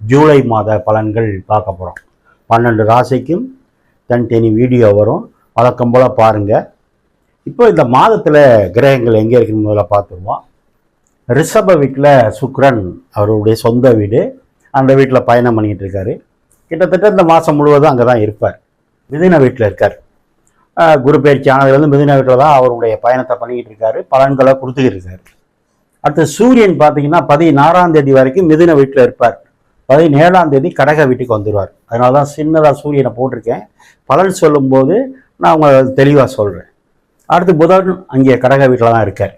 ஜூலை மாத பலன்கள் பார்க்க போகிறோம் பன்னெண்டு ராசிக்கும் தனித்தனி வீடியோ வரும். வழக்கம் போல் பாருங்கள் இப்போ இந்த மாதத்தில் கிரகங்கள் எங்கே இருக்குன்னு முதல்ல பார்த்துருவோம். ரிஷப வீட்டில் சுக்ரன் அவருடைய சொந்த வீடு. அந்த வீட்டில் பயணம் பண்ணிக்கிட்டு இருக்காரு. கிட்டத்தட்ட இந்த மாதம் முழுவதும் அங்கே தான் இருப்பார். மிதின வீட்டில் இருக்கார். குரு பயிற்சி ஆனதுலேருந்து மிதின வீட்டில் தான் அவருடைய பயணத்தை பண்ணிக்கிட்டு இருக்காரு. பலன்களை கொடுத்துக்கிட்டு இருக்காரு. அடுத்து சூரியன் பார்த்தீங்கன்னா பதினாறாம் தேதி வரைக்கும் மிதின வீட்டில் இருப்பார். பதினேழாம் தேதி கடக வீட்டுக்கு வந்துடுவார் அதனால தான் சின்னதாக சூரியனை போட்டிருக்கேன். பலன் சொல்லும்போது நான் உங்களை தெளிவாக சொல்கிறேன் அடுத்து புதன் அங்கே கடக வீட்டில் தான் இருக்கார்.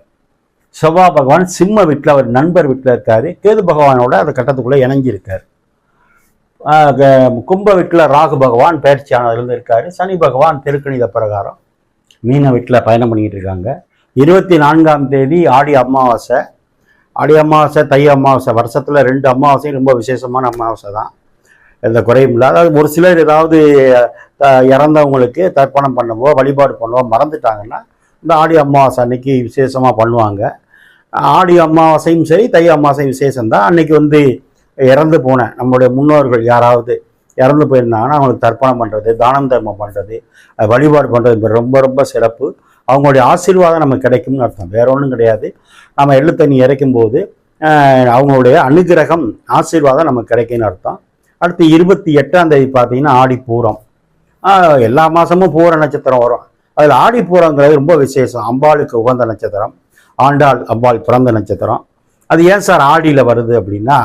செவ்வாய் பகவான் சிம்ம வீட்டில் அவர் நண்பர் வீட்டில் இருக்கார். கேது பகவானோட அந்த கட்டத்துக்குள்ளே இணைஞ்சிருக்கார். கும்ப வீட்டில் ராகு பகவான் பயிற்சியானதுலேருந்து இருக்கார். சனி பகவான் திருக்கணித பிரகாரம். மீன வீட்டில் பயணம் பண்ணிக்கிட்டு இருக்காங்க. இருபத்தி நான்காம் தேதி ஆடி அமாவாசை. ஆடி அமாவாசை தை அமாவாசை வருஷத்தில் ரெண்டு அமாவாசையும் ரொம்ப விசேஷமான அமாவாசை தான். எந்த குறையும் இல்லை. அதாவது ஒரு சிலர் ஏதாவது இறந்தவங்களுக்கு தர்ப்பணம் பண்ணவோ வழிபாடு பண்ணவோ மறந்துட்டாங்கன்னா இந்த ஆடி அமாவாசை அன்னைக்கு விசேஷமாக பண்ணுவாங்க. ஆடி அமாவாசையும் சரி தை அமாவாசையும் விசேஷம் தான். அன்னைக்கு வந்து இறந்து போன நம்மளுடைய முன்னோர்கள் யாராவது இறந்து போயிருந்தாங்கன்னா அவங்களுக்கு தர்ப்பணம் பண்ணுறது தானம் தர்மம் பண்ணுறது வழிபாடு பண்ணுறது ரொம்ப ரொம்ப சிறப்பு. அவங்களுடைய ஆசீர்வாதம் நமக்கு கிடைக்கும்னு அர்த்தம். வேற ஒன்றும் கிடையாது. நம்ம எள்ளு தண்ணி இறைக்கும் போது அவங்களுடைய அனுகிரகம் ஆசீர்வாதம் நமக்கு கிடைக்கும்னு அர்த்தம். அடுத்து இருபத்தி எட்டாம் தேதி பார்த்தீங்கன்னா ஆடி பூரம் எல்லா மாதமும் பூர நட்சத்திரம் வரும். அதில் ஆடி பூரங்கிறது ரொம்ப விசேஷம். அம்பாளுக்கு உகந்த நட்சத்திரம் ஆண்டாள் அம்பாள் பிறந்த நட்சத்திரம். அது ஏன் சார் ஆடியில் வருது அப்படின்னா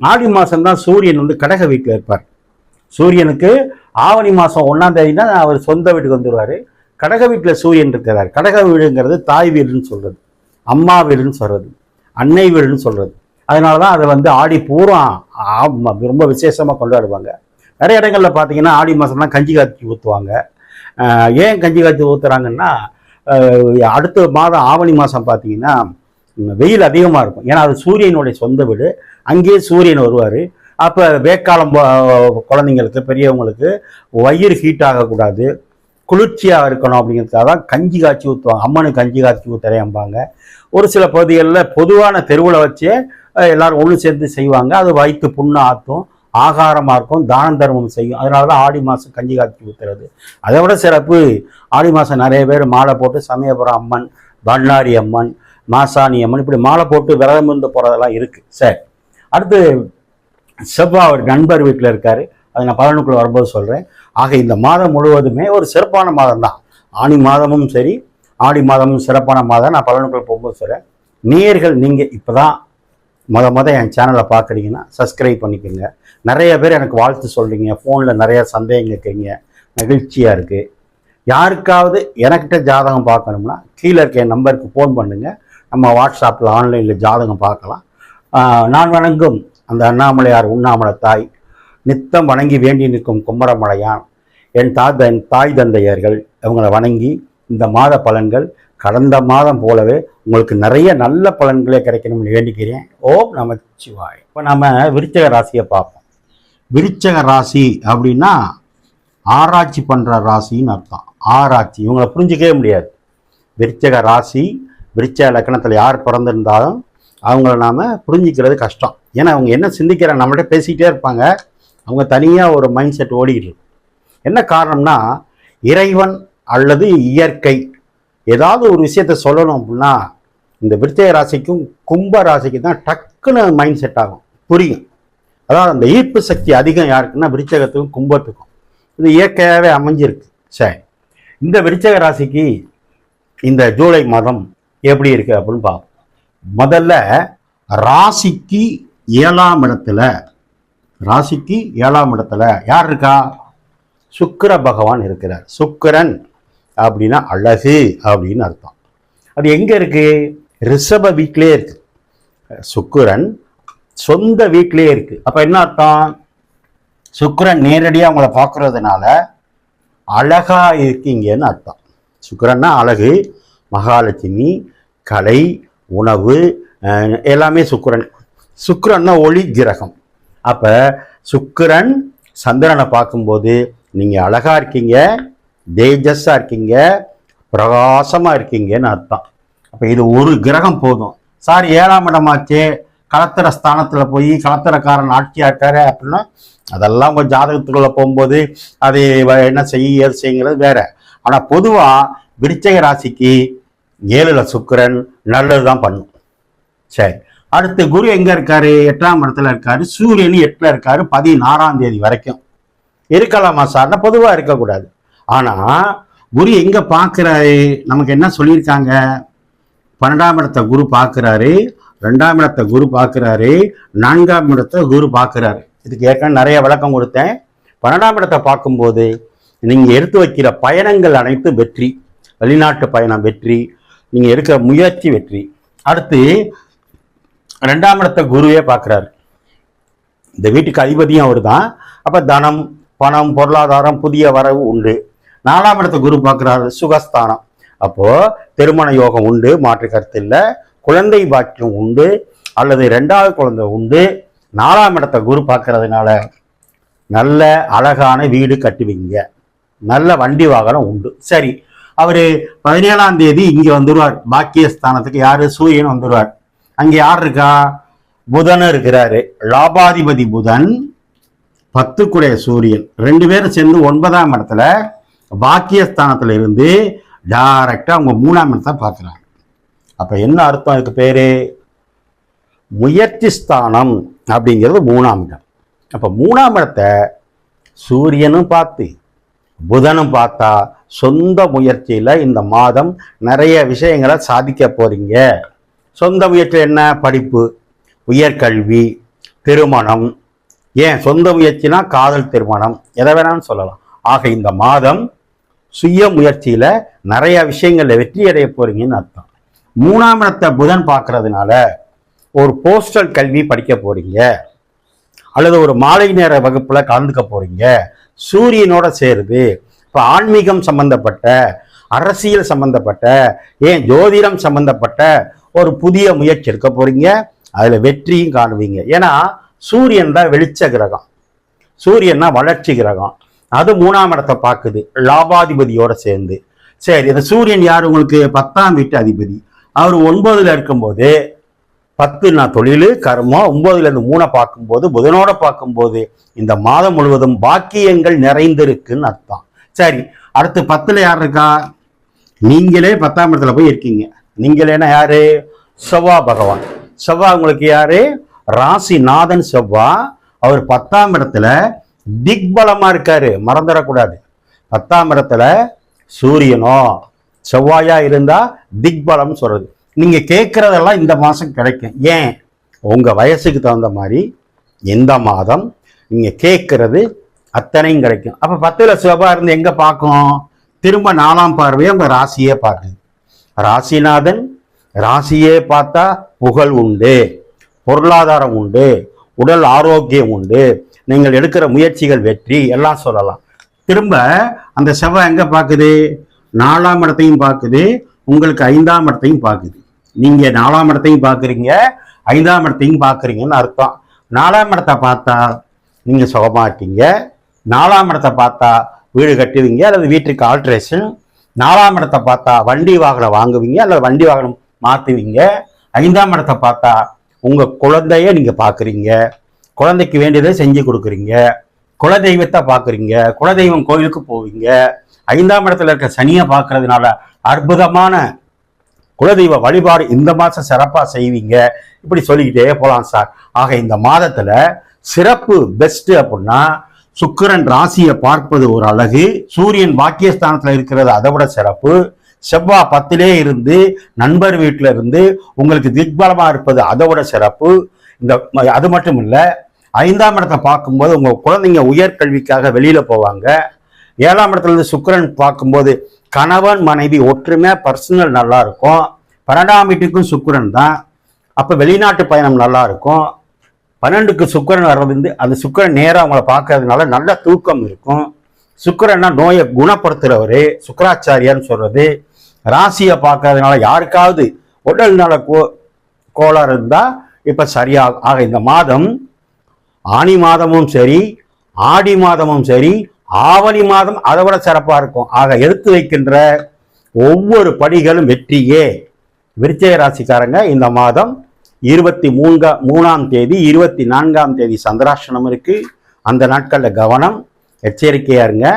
ஆடி மாதம்தான் சூரியன் வந்து கடக வீட்டில் இருப்பார். சூரியனுக்கு ஆவணி மாதம் ஒன்றாம் தேதினா அவர் சொந்த வீட்டுக்கு வந்துடுவார் கடக வீட்டில் சூரியன் இருக்கிறார். கடக வீடுங்கிறது தாய் வீடுன்னு சொல்கிறது அம்மா வீடுன்னு சொல்கிறது அன்னை வீடுன்னு சொல்கிறது அதனால தான் அதை வந்து ஆடி பூரம் ரொம்ப விசேஷமாக கொண்டாடுவாங்க. நிறைய இடங்களில் பார்த்தீங்கன்னா ஆடி மாதம்லாம் கஞ்சி காய்ச்சி ஊற்றுவாங்க ஏன் கஞ்சி காய்ச்சி ஊற்றுறாங்கன்னா அடுத்த மாதம் ஆவணி மாதம் பார்த்தீங்கன்னா வெயில் அதிகமாக இருக்கும். ஏன்னா அது சூரியனுடைய சொந்த வீடு. அங்கேயே சூரியன் வருவார். அப்போ வேக்காலம் குழந்தைங்களுக்கு பெரியவங்களுக்கு வயிறு ஹீட் ஆகக்கூடாது. குளிர்ச்சியாக இருக்கணும் அப்படிங்கிறதுக்காக தான் கஞ்சி காய்ச்சி ஊற்றுவாங்க அம்மனுக்கு கஞ்சி காய்ச்சி ஊற்றுறேம்பாங்க ஒரு சில பகுதிகளில் பொதுவான தெருவில் வச்சே எல்லாரும் ஒன்று சேர்ந்து செய்வாங்க. அது வயிற்று புண்ணு ஆற்றும் ஆகாரமாக இருக்கும் தான தர்மம் செய்யும். அதனால தான் ஆடி மாதம் கஞ்சி காய்ச்சி ஊற்றுறது அதை விட சிறப்பு ஆடி மாதம் நிறைய பேர் மாலை போட்டு சமயபுரம் அம்மன் பண்ணாரி அம்மன் மாசாணி அம்மன் இப்படி மாலை போட்டு விரதம் இருந்து போகிறதெல்லாம் இருக்குது சரி. அடுத்து செவ்வாய் அவர் நண்பர் வீட்டில் இருக்கார். அதை நான் பலனுக்குள்ளே வரும்போது சொல்கிறேன் ஆக இந்த மாதம் முழுவதுமே ஒரு சிறப்பான மாதம் தான் ஆணி மாதமும் சரி ஆடி மாதமும் சிறப்பான மாதம். நான் பலனுக்குள்ள போகும்போது சொல்கிறேன் நேயர்கள் நீங்கள் இப்போ தான் மொதல் மொதல் என் சேனலை பார்க்குறீங்கன்னா சப்ஸ்கிரைப் பண்ணிக்கோங்க. நிறைய பேர் எனக்கு வாழ்த்து சொல்கிறீங்க ஃபோனில் நிறைய சந்தேகம் கேட்குறீங்க மகிழ்ச்சியாக இருக்குது யாருக்காவது எனக்கிட்ட ஜாதகம் பார்க்கணும்னா கீழே இருக்க என் நம்பருக்கு ஃபோன் பண்ணுங்கள் நம்ம வாட்ஸ்அப்பில் ஆன்லைனில் ஜாதகம் பார்க்கலாம். நான் வணங்கும் அந்த அண்ணாமலையார் உண்ணாமலை தாய். நித்தம் வணங்கி வேண்டி நிற்கும் குமரமலையான் என் தாய் என் தாய் தந்தையர்கள் அவங்கள வணங்கி இந்த மாத பலன்கள் கடந்த மாதம் போலவே உங்களுக்கு நிறைய நல்ல பலன்களே கிடைக்கணும்னு வேண்டிக்கிறேன். ஓம் நம சிவாய். இப்போ நம்ம விருச்சக ராசியை பார்ப்போம். விருச்சக ராசி அப்படின்னா ஆராய்ச்சி பண்ணுற ராசின்னு அர்த்தம். ஆராய்ச்சி. இவங்களை புரிஞ்சிக்கவே முடியாது. விருச்சக ராசி விருச்ச லக்கணத்தில் யார் பிறந்திருந்தாலும் அவங்கள நாம் புரிஞ்சிக்கிறது கஷ்டம். ஏன்னா அவங்க என்ன சிந்திக்கிறாங்க நம்மகிட்ட பேசிக்கிட்டே இருப்பாங்க. அவங்க தனியாக ஒரு மைண்ட் செட் ஓடிக்கிட்டு என்ன காரணம்னா இறைவன் அல்லது இயற்கை ஏதாவது ஒரு விஷயத்த சொல்லணும் அப்படின்னா இந்த விருச்சக ராசிக்கும் கும்ப ராசிக்கும் தான் டக்குன்னு மைண்ட் செட் ஆகும். புரியும். அதாவது அந்த ஈர்ப்பு சக்தி அதிகம் யாருக்குன்னா விருச்சகத்துக்கும் கும்பத்துக்கும். இது இயற்கையாகவே அமைஞ்சிருக்கு. சரி. இந்த விருச்சக ராசிக்கு இந்த ஜூலை மாதம் எப்படி இருக்கு அப்படின்னு பார்ப்போம். முதல்ல ராசிக்கு ஏழாம் இடத்துல ராசிக்கு ஏழாம் இடத்துல யார் இருக்கா? சுக்கிர பகவான் இருக்கிறார். சுக்கிரன் அப்படின்னா அழகு அப்படின்னு அர்த்தம். அது எங்கே இருக்குது ரிஷப வீட்டிலே இருக்குது சுக்கரன் சொந்த வீட்டிலே இருக்குது அப்போ என்ன அர்த்தம்? சுக்கிரன் நேரடியாக அவங்கள பார்க்குறதுனால அழகாக இருக்கீங்கன்னு அர்த்தம். சுக்கிரன்னா அழகு மகாலட்சுமி கலை உணவு எல்லாமே சுக்கரன். சுக்கரன்னா ஒளி கிரகம். அப்போ சுக்கிரன் சந்திரனை பார்க்கும்போது நீங்கள் அழகாக இருக்கீங்க தேஜஸாக இருக்கீங்க பிரகாசமாக இருக்கீங்கன்னு அர்த்தம். அப்போ இது ஒரு கிரகம் போதும். சார் ஏழாம் இடமாச்சே கலத்திர ஸ்தானத்தில் போய் கலத்திரக்காரன் ஆட்சியா இருக்காரு அப்படின்னா அதெல்லாம் உங்கள் ஜாதகத்துக்குள்ளே போகும்போது அது என்ன செய்ய ஏது செய்யுங்கிறது வேற. ஆனால் பொதுவாக விருச்சக ராசிக்கு ஏழுல சுக்கிரன் நல்லதுதான் பண்ணும். சரி. அடுத்து குரு எங்க இருக்காரு? எட்டாம் இடத்துல இருக்காரு. சூரியன் எட்டுல இருக்காரு. பதினாறாம் தேதி வரைக்கும். இருக்கலாமா சார்னா பொதுவா இருக்கக்கூடாது. ஆனா குரு எங்க பார்க்கறாரு நமக்கு என்ன சொல்லியிருக்காங்க? பன்னெண்டாம் இடத்த குரு பார்க்கறாரு ரெண்டாம் இடத்தை குரு பார்க்கறாரு நான்காம் இடத்தை குரு பார்க்கறாரு இதுக்கு ஏற்கனவே நிறைய விளக்கம் கொடுத்தேன். பன்னெண்டாம் இடத்தை பார்க்கும்போது நீங்க எடுத்து வைக்கிற பயணங்கள் அனைத்து வெற்றி. வெளிநாட்டு பயணம் வெற்றி. நீங்க எடுக்கிற முயற்சி வெற்றி. அடுத்து ரெண்டாம் இடத்தை குருவே பார்க்குறாரு. இந்த வீட்டுக்கு அதிபதியும் அவர் தான் அப்போ தனம் பணம் பொருளாதாரம் புதிய வரவு உண்டு. நாலாம் இடத்த குரு பார்க்குறாரு சுகஸ்தானம். அப்போது திருமண யோகம் உண்டு மாற்று கருத்து இல்லை. குழந்தை பாக்கியம் உண்டு அல்லது ரெண்டாவது குழந்தை உண்டு. நாலாம் இடத்த குரு பார்க்கறதுனால நல்ல அழகான வீடு கட்டுவீங்க. நல்ல வண்டி வாகனம் உண்டு. சரி அவர் பதினேழாம் தேதி இங்கே வந்துருவார். பாக்கியஸ்தானத்துக்கு யார்? சூரியன் வந்துடுவார் அங்க யார் இருக்கா? புதன் இருக்கிறாரு. லாபாதிபதி புதன் பத்துக்குடைய சூரியன். ரெண்டு பேரும் சேர்ந்து ஒன்பதாம் இடத்துல பாக்கியஸ்தானத்துல இருந்து டைரக்டா அவங்க மூணாம் இடத்தை பார்க்குறாங்க. அப்ப என்ன அர்த்தம் இதுக்கு பேரு? முயற்சி ஸ்தானம் அப்படிங்கிறது மூணாம் இடம். அப்ப மூணாம் இடத்தை சூரியனும் பார்த்து புதனும் பார்த்தா சொந்த முயற்சியில இந்த மாதம் நிறைய விஷயங்களை சாதிக்க போறீங்க. சொந்த முயற்சி என்ன? படிப்பு உயர்கல்வி திருமணம். ஏன் சொந்த முயற்சினா காதல் திருமணம்? எதை வேணாலும் சொல்லலாம். ஆக இந்த மாதம் சுய முயற்சியில் நிறைய விஷயங்களில் வெற்றி அடைய போறீங்கன்னு அர்த்தம். மூணாம் இடத்தை புதன் பார்க்கறதுனால ஒரு போஸ்டல் கல்வி படிக்க போறீங்க. அல்லது ஒரு மாலை நேர வகுப்புல கலந்துக்க போறீங்க. சூரியனோட சேருது. இப்போ ஆன்மீகம் சம்பந்தப்பட்ட அரசியல் சம்பந்தப்பட்ட ஏன் ஜோதிடம் சம்பந்தப்பட்ட ஒரு புதிய முயற்சி எடுக்க போறீங்க. அதுல வெற்றியும் காணுவீங்க. ஏன்னா சூரியன் தான் வெளிச்ச கிரகம். சூரியன்னா வளர்ச்சி கிரகம். அது மூணாம் இடத்தை பார்க்குது. லாபாதிபதியோட சேர்ந்து. சரி இந்த சூரியன் யார்? உங்களுக்கு பத்தாம் வீட்டு அதிபதி. அவர் ஒன்பதுல இருக்கும்போது பத்துனா தொழில் கர்மம் ஒன்பதுல இருந்து மூணை பார்க்கும்போது புதனோட பார்க்கும்போது இந்த மாதம் முழுவதும் பாக்கியங்கள் நிறைந்திருக்குன்னு அர்த்தம். சரி அடுத்து பத்துல யார் இருக்கா? நீங்களே பத்தாம் இடத்துல போய் இருக்கீங்க. நீங்கள் என்ன யாரு? செவ்வா பகவான். செவ்வா உங்களுக்கு யாரு? ராசிநாதன் செவ்வா. அவர் பத்தாம் இடத்துல திக்பலமா இருக்காரு. மறந்துடக்கூடாது. பத்தாம் இடத்துல சூரியனோ செவ்வாயா இருந்தா திக்பலம் சொல்றது. நீங்க கேட்கறதெல்லாம் இந்த மாசம் கிடைக்கும். ஏன்? உங்க வயசுக்கு தகுந்த மாதிரி எந்த மாதம் நீங்க கேட்கறது அத்தனையும் கிடைக்கும். அப்ப பத்துல செவ்வாய் இருந்து எங்க பார்க்கும்? திரும்ப நாலாம் பார்வையை உங்க ராசியே பார்க்குது. ராசிநாதன் ராசியே பார்த்தா புகழ் உண்டு பொருளாதாரம் உண்டு உடல் ஆரோக்கியம் உண்டு. நீங்கள் எடுக்கிற முயற்சிகள் வெற்றி எல்லாம் சொல்லலாம். திரும்ப அந்த செவ்வாய் எங்கே பார்க்குது நாலாம் இடத்தையும் பார்க்குது உங்களுக்கு ஐந்தாம் இடத்தையும் பார்க்குது நீங்கள் நாலாம் இடத்தையும் பார்க்குறீங்க ஐந்தாம் இடத்தையும் பார்க்குறீங்கன்னு அர்த்தம். நாலாம் இடத்தை பார்த்தா நீங்கள் சுகமா இருக்கீங்க நாலாம் இடத்தை பார்த்தா வீடு கட்டுவீங்க அல்லது வீட்டுக்கு ஆல்ட்ரேஷன் நாலாம் இடத்தை பார்த்தா வண்டி வாகனம் வாங்குவீங்க அல்லது வண்டி வாகனம் மாற்றுவீங்க ஐந்தாம் இடத்தை பார்த்தா உங்கள் குழந்தைய நீங்கள் பார்க்குறீங்க குழந்தைக்கு வேண்டியதை செஞ்சு கொடுக்குறீங்க. குலதெய்வத்தை பார்க்குறீங்க குலதெய்வம் கோயிலுக்கு போவீங்க. ஐந்தாம் இடத்துல இருக்க சனியை பார்க்கறதுனால அற்புதமான குலதெய்வ வழிபாடு இந்த மாதம் சிறப்பாக செய்வீங்க. இப்படி சொல்லிக்கிட்டே போகலாம் சார். ஆக இந்த மாதத்தில் சிறப்பு பெஸ்ட்டு அப்படின்னா சுக்கிரன் ராசியை பார்ப்பது ஒரு அழகு. சூரியன் பாக்கியஸ்தானத்தில் இருக்கிறது அதை விட சிறப்பு. செவ்வாய் பத்திலே இருந்து நண்பர் வீட்டில் இருந்து உங்களுக்கு திக்பலமாக இருப்பது அதை விட சிறப்பு. இந்த அது மட்டும் இல்லை ஐந்தாம் இடத்தை பார்க்கும்போது உங்கள் குழந்தைங்க உயர்கல்விக்காக வெளியில் போவாங்க. ஏழாம் இடத்துலேருந்து சுக்கரன் சுக்கிரன் பார்க்கும்போது கணவன் மனைவி ஒற்றுமை பர்சனல் நல்லா இருக்கும். பன்னெண்டாம் வீட்டுக்கும் சுக்கிரன் தான். அப்போ வெளிநாட்டு பயணம் நல்லா இருக்கும். பன்னெண்டுக்கு சுக்கிரன் வர்றது அந்த சுக்கிரன் நேராக அவங்கள பார்க்கறதுனால நல்ல தூக்கம் இருக்கும். சுக்கரன்னா நோயை குணப்படுத்துகிறவர் சுக்கராச்சாரியான்னு சொல்கிறது ராசியை பார்க்கறதுனால யாருக்காவது உடல் நல கோ கோளாறு இருந்தால் இப்போ சரியாகும் ஆக இந்த மாதம் ஆனி மாதமும் சரி ஆடி மாதமும் சரி ஆவணி மாதம் அதை விட சிறப்பாக இருக்கும். ஆக எடுத்து வைக்கின்ற ஒவ்வொரு படிகளும் வெற்றியே. விருச்சய ராசிக்காரங்க இந்த மாதம் இருபத்தி மூன்கா மூணாம் தேதி இருபத்தி நான்காம் தேதி சந்திராஷ்டமம் இருக்குது அந்த நாட்களில் கவனம். எச்சரிக்கையாக இருங்க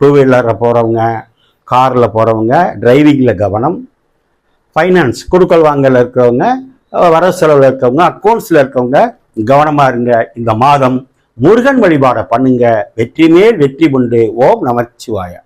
டூ வீலரில் போகிறவங்க காரில் போகிறவங்க டிரைவிங்கில் கவனம். ஃபைனான்ஸ் கொடுக்கல் வாங்கல இருக்கிறவங்க வர செலவில் இருக்கவங்க அக்கௌண்ட்ஸில் இருக்கவங்க கவனமாக இருங்க. இந்த மாதம் முருகன் வழிபாடை பண்ணுங்க. வெற்றி மேல் வெற்றி உண்டு. ஓம் நமச்சிவாயா.